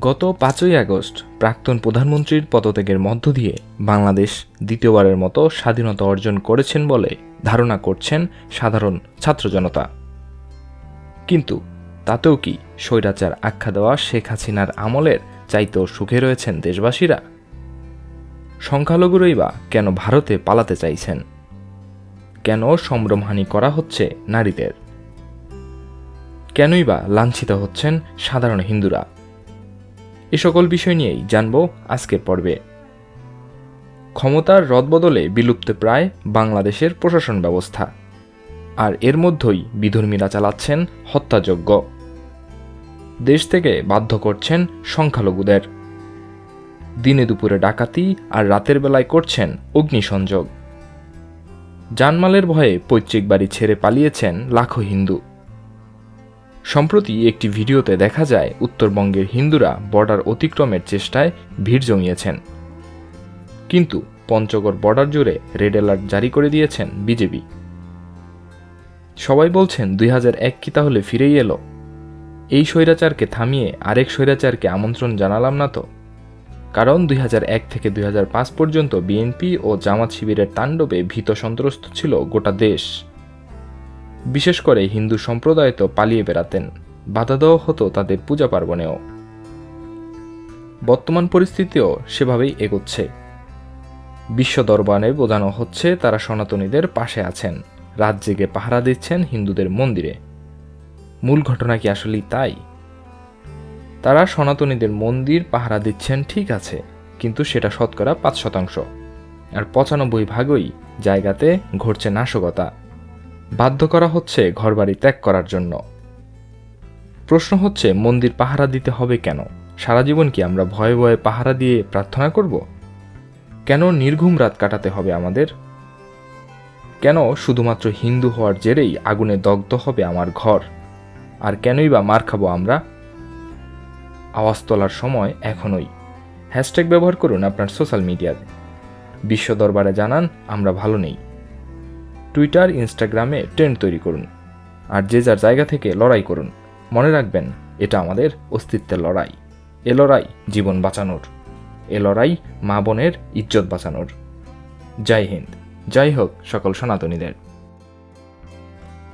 গত পাঁচই আগস্ট প্রাক্তন প্রধানমন্ত্রীর পদত্যাগের মধ্য দিয়ে বাংলাদেশ দ্বিতীয়বারের মতো স্বাধীনতা অর্জন করেছেন বলে ধারণা করছেন সাধারণ ছাত্র জনতা। কিন্তু তাতেও কি স্বৈরাচার আখ্যা দেওয়া শেখ হাসিনার আমলের চাইতেও সুখে রয়েছেন দেশবাসীরা? সংখ্যালঘুরই বা কেন ভারতে পালাতে চাইছেন? কেন সম্ভ্রমহানি করা হচ্ছে নারীদের? কেনই বা লাঞ্ছিত হচ্ছেন সাধারণ হিন্দুরা? এ সকল বিষয় নিয়েই জানব আজকের পর্বে। ক্ষমতার রদবদলে বিলুপ্ত প্রায় বাংলাদেশের প্রশাসন ব্যবস্থা। আর এর মধ্যেই বিধর্মীরা চালাচ্ছেন হত্যাযজ্ঞ। দেশ থেকে বাধ্য করছেন সংখ্যালঘুদের। দিনে দুপুরে ডাকাতি আর রাতের বেলায় করছেন অগ্নিসংযোগ। জানমালের ভয়ে পৈতৃক বাড়ি ছেড়ে পালিয়েছেন লাখো হিন্দু। সম্প্রতি একটি ভিডিওতে দেখা যায়, উত্তরবঙ্গের হিন্দুরা বর্ডার অতিক্রমের চেষ্টায় ভিড় জমিয়েছেন। কিন্তু পঞ্চগড় বর্ডার জুড়ে রেড অ্যালার্ট জারি করে দিয়েছেন বিজেপি। সবাই বলছেন, দুই হাজার এক কি তাহলে ফিরেই এলো? এই স্বৈরাচারকে থামিয়ে আরেক স্বৈরাচারকে আমন্ত্রণ জানালাম না তো? কারণ দুই এক থেকে দুই হাজার পাঁচ পর্যন্ত বিএনপি ও জামাত শিবিরের তাণ্ডবে ভীত সন্ত্রস্ত ছিল গোটা দেশ। বিশেষ করে হিন্দু সম্প্রদায় তো পালিয়ে বেড়াতেন। বাধা দেওয়া হতো তাদের পূজা পার্বণেও। বর্তমান পরিস্থিতিও সেভাবেই এগোচ্ছে। বিশ্ব দরবারে বোঝানো হচ্ছে তারা সনাতনীদের পাশে আছেন, রাত জেগে পাহারা দিচ্ছেন হিন্দুদের মন্দিরে। মূল ঘটনা কি আসলেই তাই? তারা সনাতনীদের মন্দির পাহারা দিচ্ছেন ঠিক আছে, কিন্তু সেটা শতকরা পাঁচ শতাংশ। আর পঁচানব্বই ভাগই জায়গাতে ঘটছে নাশকতা। বাধ্য করা হচ্ছে ঘরবাড়ি ত্যাগ করার জন্য। প্রশ্ন হচ্ছে, মন্দির পাহারা দিতে হবে কেন? সারা জীবন কি আমরা ভয়ে ভয়ে পাহারা দিয়ে প্রার্থনা করব? কেন নির্ঘুম রাত কাটাতে হবে আমাদের? কেন শুধুমাত্র হিন্দু হওয়ার জেরেই আগুনে দগ্ধ হবে আমার ঘর? আর কেনই বা মার খাব আমরা? আওয়াজ তোলার সময় এখনই। হ্যাশট্যাগ ব্যবহার করুন আপনার সোশ্যাল মিডিয়াতে বিশ্ব দরবারে জানান, আমরা ভালো নেই। টুইটার ইনস্টাগ্রামে ট্রেন্ড তৈরি করুন। আর যে যার জায়গা থেকে লড়াই করুন, মনে রাখবেন, এটা আমাদের অস্তিত্বের লড়াই। এ লড়াই জীবন বাঁচানোর। এ লড়াই মা বোনের ইজ্জত বাঁচানোর। জয় হিন্দ। জয় হোক সকল সনাতনীদের।